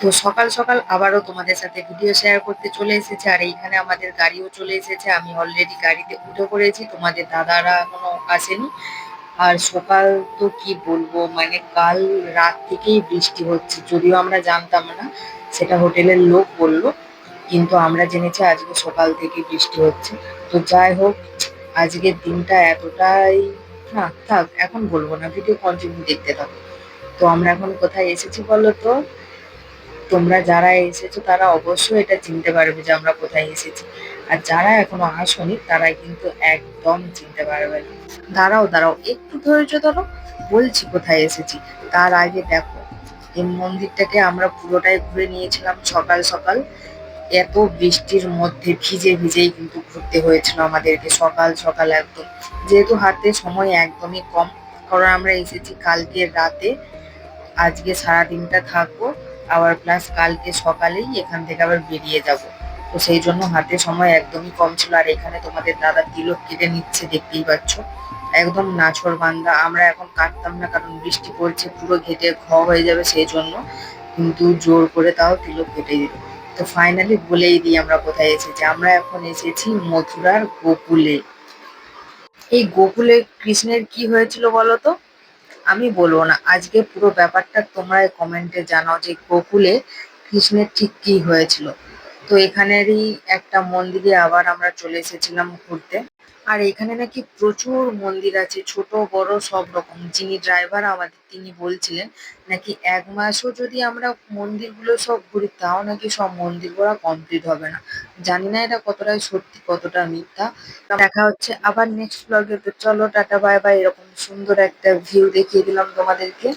তো সকাল সকাল আবারও তোমাদের সাথে ভিডিও শেয়ার করতে চলে এসেছে, আর এইখানে আমাদের গাড়িও চলে এসেছে। আমি অলরেডি গাড়িতে উঠে পড়েছি, তোমাদের দাদারা এখনও আসেনি। আর সকাল তো কি বলব মানে কাল রাত থেকেই বৃষ্টি হচ্ছে, যদিও আমরা জানতাম না, সেটা হোটেলের লোক বলল, কিন্তু আমরা জেনেছি আজকে সকাল থেকে বৃষ্টি হচ্ছে। তো যাই হোক, আজকের দিনটা এতটাই, না, থাক, এখন বলব না ভিডিও কন্টিনিউ দেখতে থাকো। তো আমরা এখন কোথায় এসেছি বলো তো? তোমরা যারা এসেছ, তারা অবশ্যই এটা চিনতে পারবে যে আমরা কোথায় এসেছি। আর যারা এখনও আসনি তারা কিন্তু একদম চিনতে পারবে না। দাঁড়াও দাঁড়াও, একটু ধৈর্য ধরো, বলছি কোথায় এসেছি। তার আগে দেখো, এই মন্দিরটাকে আমরা পুরোটাই ঘুরে নিয়েছিলাম সকাল সকাল। এত বৃষ্টির মধ্যে ভিজে ভিজেই কিন্তু ঘুরতে হয়েছিল আমাদেরকে সকাল সকাল একদম। যেহেতু হাতে সময় একদমই কম, কারণ আমরা এসেছি কালকে রাতে। আজকে সারাদিনটা থাকব আবার প্লাস কালকে সকালেই এখান থেকে আবার বেরিয়ে যাব। তো সেই জন্য হাতে সময় একদমই কম ছিল। আর এখানে তোমাদের দাদা তিলক কেটে নিচ্ছে, দেখতেই পাচ্ছ। একদম নাছর বান্ধা আমরা এখন কাটতাম না, কারণ বৃষ্টি পড়ছে, পুরো ঘেটে ঘ হয়ে যাবে সেই জন্য। কিন্তু জোর করে তাও তিলক কেটে দিল। তো ফাইনালি বলেই দিই আমরা কোথায় এসেছি। আমরা এখন এসেছি মথুরার গোকুলে। এই গোকুলে কৃষ্ণের কি হয়েছিল বলো তো? আমি বলব না। আজকে পুরো ব্যাপারটা তোমরা কমেন্টে জানাও যে গোকুলে কৃষ্ণের ঠিক কি হয়েছিল। তো এখানেরই একটা মন্দিরে আবার আমরা চলে এসেছিলাম ঘুরতে। আর এখানে নাকি প্রচুর মন্দির আছে, ছোট, বড়, সব রকম। যিনি ড্রাইভার আমাদের, তিনি বলছিলেন নাকি এক মাসও যদি আমরা মন্দিরগুলো সব ঘুরি, তাও নাকি সব মন্দির ঘোরা কমপ্লিট হবে না। জানি না এটা কতটাই সত্যি, কতটা মিথ্যা। দেখা হচ্ছে আবার নেক্সট ব্লগে তো চলো, টাটা বাই বাই এরকম সুন্দর একটা ভিউ দেখিয়ে দিলাম তোমাদেরকে।